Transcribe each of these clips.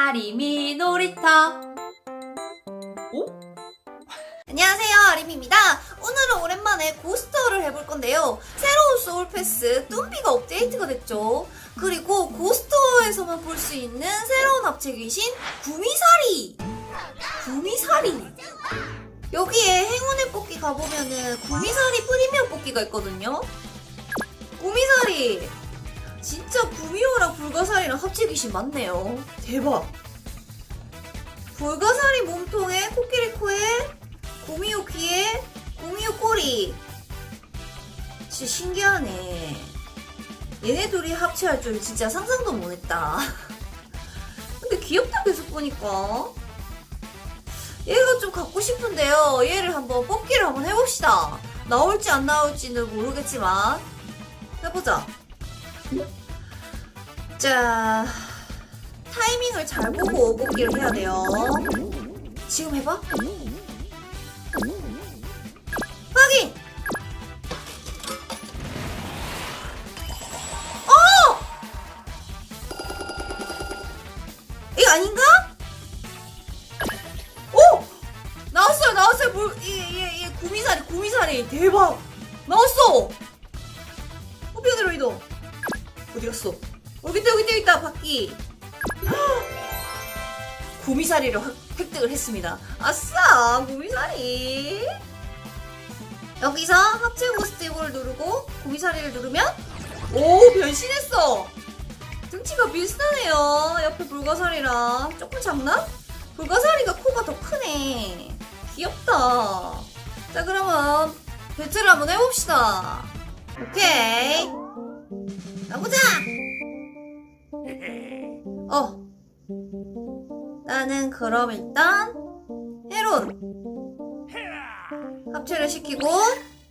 아리미 놀이터. 안녕하세요 아림입니다. 오늘은 오랜만에 고스트를 해볼 건데요. 새로운 소울패스 뚱비가 업데이트가 됐죠. 그리고 고스트에서만 볼 수 있는 새로운 합체 귀신 구미사리. 구미사리. 여기에 행운의 뽑기 가보면은 구미사리 프리미엄 뽑기가 있거든요. 구미사리 진짜 구미호랑 불가사리랑 합체 귀신 맞네요. 대박. 불가사리 몸통에 코끼리 코에 구미호 귀에 구미호 꼬리. 진짜 신기하네. 얘네 둘이 합체할 줄 진짜 상상도 못했다. 근데 귀엽다 계속 보니까. 얘가 좀 갖고 싶은데요. 얘를 한번 뽑기를 한번 해봅시다. 나올지 안 나올지는 모르겠지만 해보자 자 타이밍을 잘 보고 뽑기를 해야 돼요 지금 해봐 확인! 어! 이거 아닌가? 오! 나왔어요, 나왔어요. 구미사리, 구미사리. 대박! 나왔어! 호피어드로 이동. 어디 갔어? 여기 있다, 여기 있다, 있다, 바퀴. 구미사리를 획- 획득을 했습니다. 아싸! 구미사리! 여기서 합체 고스트 이걸 누르고 구미사리를 누르면 오 변신했어 등치가 비슷하네요 옆에 불가사리랑 조금 작나? 불가사리가 코가 더 크네 귀엽다 자 그러면 배틀을 한번 해봅시다 오케이 가보자 나는 그럼 일단 헤론. 합체를 시키고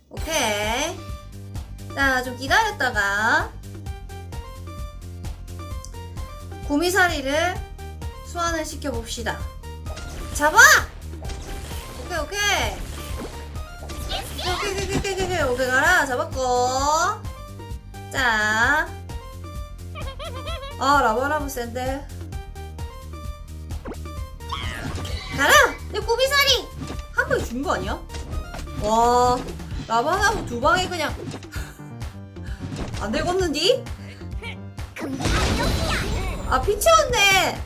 오케이. 자 좀 기다렸다가 구미사리를 수환을 시켜봅시다. 잡아! 오케이 오케이. 오케이 오케이 오케이 오케이 오케이. 오케이 가라. 잡았고. 자아 어, 라바라브 센데. 가라! 내 구미사리! 한 방에 준거 아니야? 와, 라바나무 두 방에 그냥 안 되겠는디? 아, 피치였네.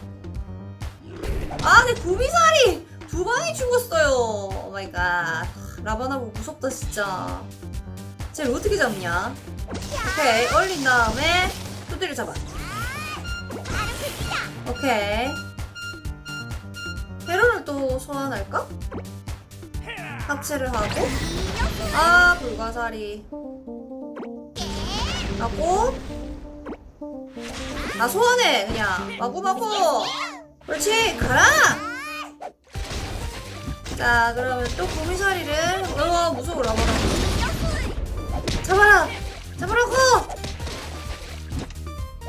아, 내 구미살이 두 방에 죽었어요. 오 마이 갓. 라바나무 무섭다, 진짜. 쟤를 어떻게 잡냐? 오케이, 얼린 다음에 두드려 잡아. 오케이. 헤론을 또 소환할까? 합체를 하고. 아 불가사리. 하고. 아 소환해 그냥. 마구마구. 그렇지 가라! 자 그러면 또 구미사리를 어 무서워 라봐라 잡아라! 잡으라고!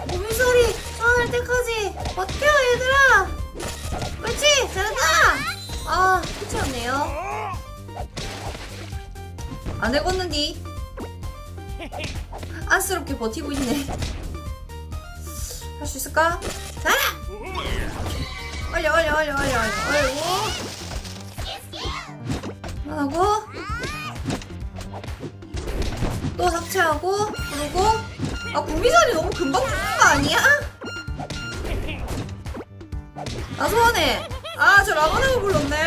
구미사리 소환할 때까지 버텨 얘들아 그렇지 잘한다 아 끝이었네요 안 되겠는디? 안쓰럽게 버티고 있네. 할 수 있을까? 가라! 얼려, 얼려, 얼려, 얼려, 얼고. 하고. 또 삭제하고, 그리고. 아, 구미살이 너무 금방 죽는 거 아니야? 아, 저 라바나가 불렀네.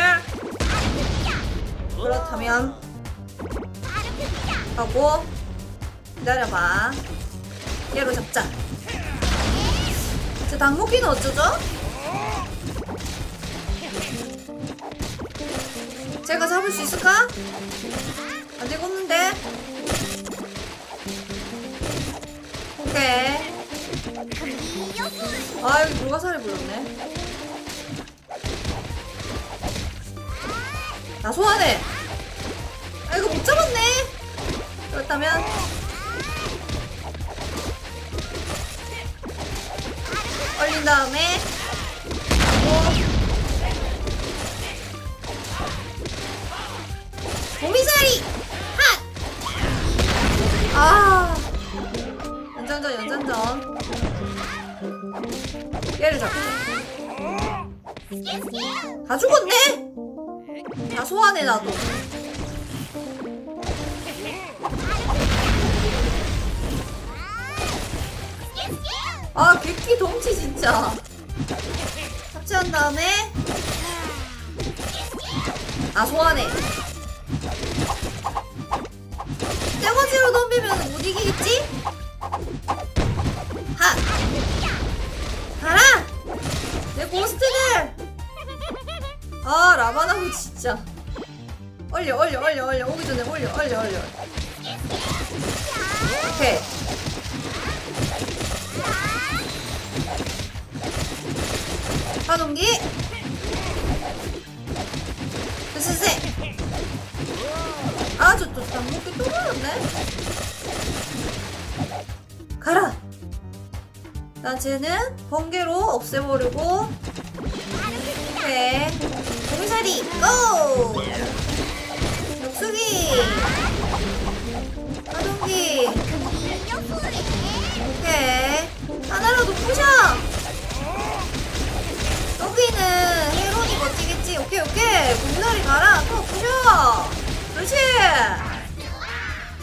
그렇다면. 하고 기다려봐 얘로 잡자 저 당목기는 어쩌죠? 제가 잡을 수 있을까? 안 되겠는데? 오케이 아 여기 불가사리 불렀네 나 소환해. 아 이거 못 잡았네. 그렇다면. 얼린 다음에. 고미사리 핫! 아. 연장전 연장전. 얘를 잡자 다 죽었네? 다 소환해 나도 아 객기 덩치 진짜 합체한 다음에 아 소환해 떼거지로 덤비면 못 이기겠지? 하! 가라! 내 고스트들! 아 라바나무 진짜. 얼려 얼려 얼려 얼려. 오기 전에 올려 얼려 얼려. 오케이. 파동기. 스스세 아저또 장목기 또 걸렸네 가라. 나 쟤는 번개로 없애버리고. 오케이 고미사리 고! 역수기 파동기. 오케이. 하나라도 부셔. 여기는 헤론이 버티겠지? 오케이 오케이. 공날이 가라. 또 부셔. 그렇지.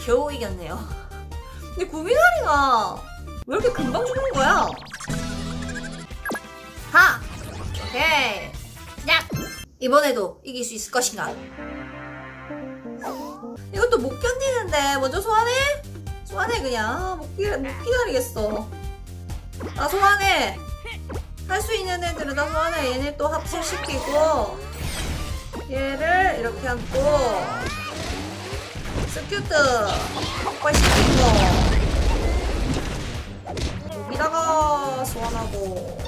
겨우 이겼네요. 근데 구미사리가 왜 이렇게 금방 죽는 거야? 하! 오케이. 시작 이번에도 이길 수 있을 것인가? 이것도 못 견디는데 먼저 소환해? 소환해 그냥. 아, 못, 기, 못 기다리겠어. 나 소환해. 할 수 있는 애들은 다 소환해. 얘네 또 합체시키고 얘를 이렇게 앉고 스큐트 폭발시키고 여기다가 소환하고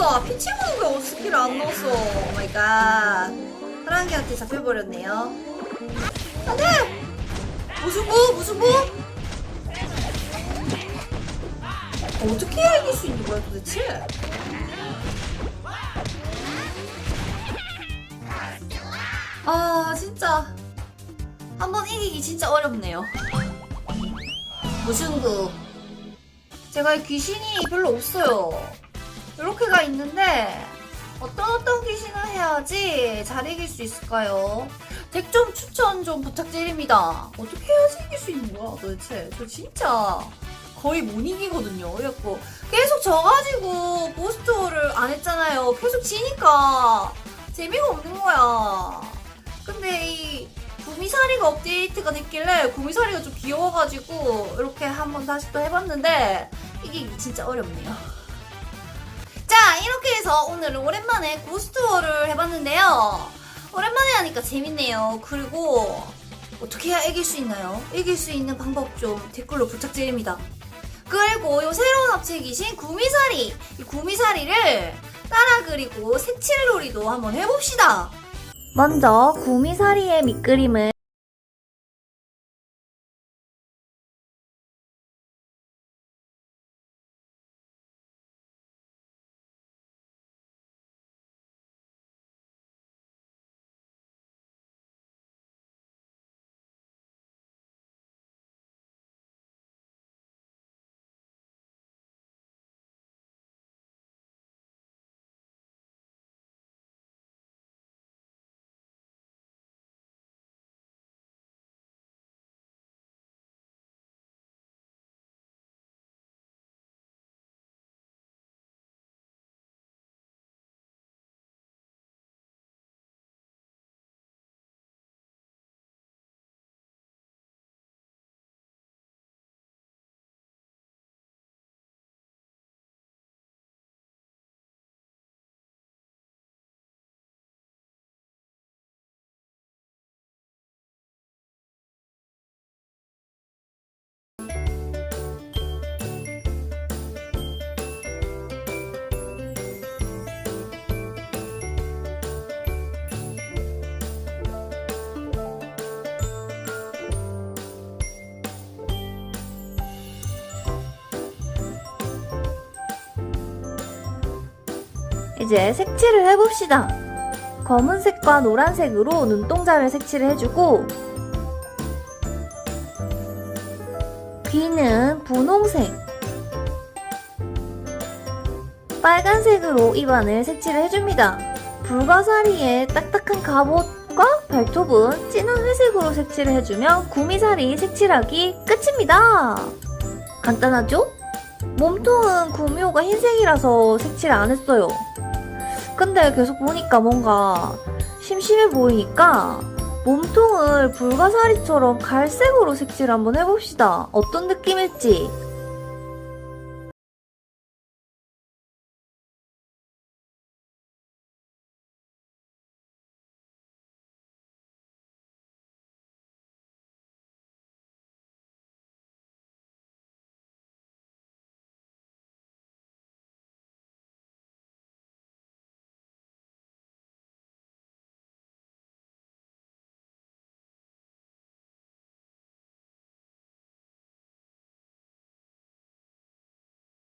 어, 피 채우는 거 스킬을 안 넣었어. 오 마이 갓. 사랑개한테 잡혀버렸네요. 안 돼! 무승부? 무승부? 어떻게 해야 이길 수 있는 거야 도대체? 아, 진짜. 한 번 이기기 진짜 어렵네요. 무승부. 제가 귀신이 별로 없어요. 이렇게가 있는데 어떤 어떤 귀신을 해야지 잘 이길 수 있을까요? 덱 좀 추천 좀 부탁드립니다. 어떻게 해야지 이길 수 있는 거야 도대체? 저 진짜 거의 못 이기거든요. 그래갖고 계속 져가지고 보스토를 안 했잖아요. 계속 지니까 재미가 없는 거야. 근데 이 구미사리가 업데이트가 됐길래 구미사리가 좀 귀여워가지고 이렇게 한번 다시 또 해봤는데 이게 진짜 어렵네요. 자 이렇게 해서 오늘은 오랜만에 고스트워를 해봤는데요. 오랜만에 하니까 재밌네요. 그리고 어떻게 해야 이길 수 있나요? 이길 수 있는 방법 좀 댓글로 부탁드립니다. 그리고 요 새로운 합체 기신 구미사리. 이 구미사리를 따라 그리고 색칠놀이도 한번 해봅시다. 먼저 구미사리의 밑그림을 이제 색칠을 해봅시다. 검은색과 노란색으로 눈동자를 색칠을 해주고 귀는 분홍색 빨간색으로 입안을 색칠을 해줍니다. 불가사리의 딱딱한 갑옷과 발톱은 진한 회색으로 색칠을 해주면 구미사리 색칠하기 끝입니다. 간단하죠? 몸통은 구미호가 흰색이라서 색칠 안 했어요. 근데 계속 보니까 뭔가 심심해 보이니까 몸통을 불가사리처럼 갈색으로 색칠 한번 해봅시다. 어떤 느낌일지.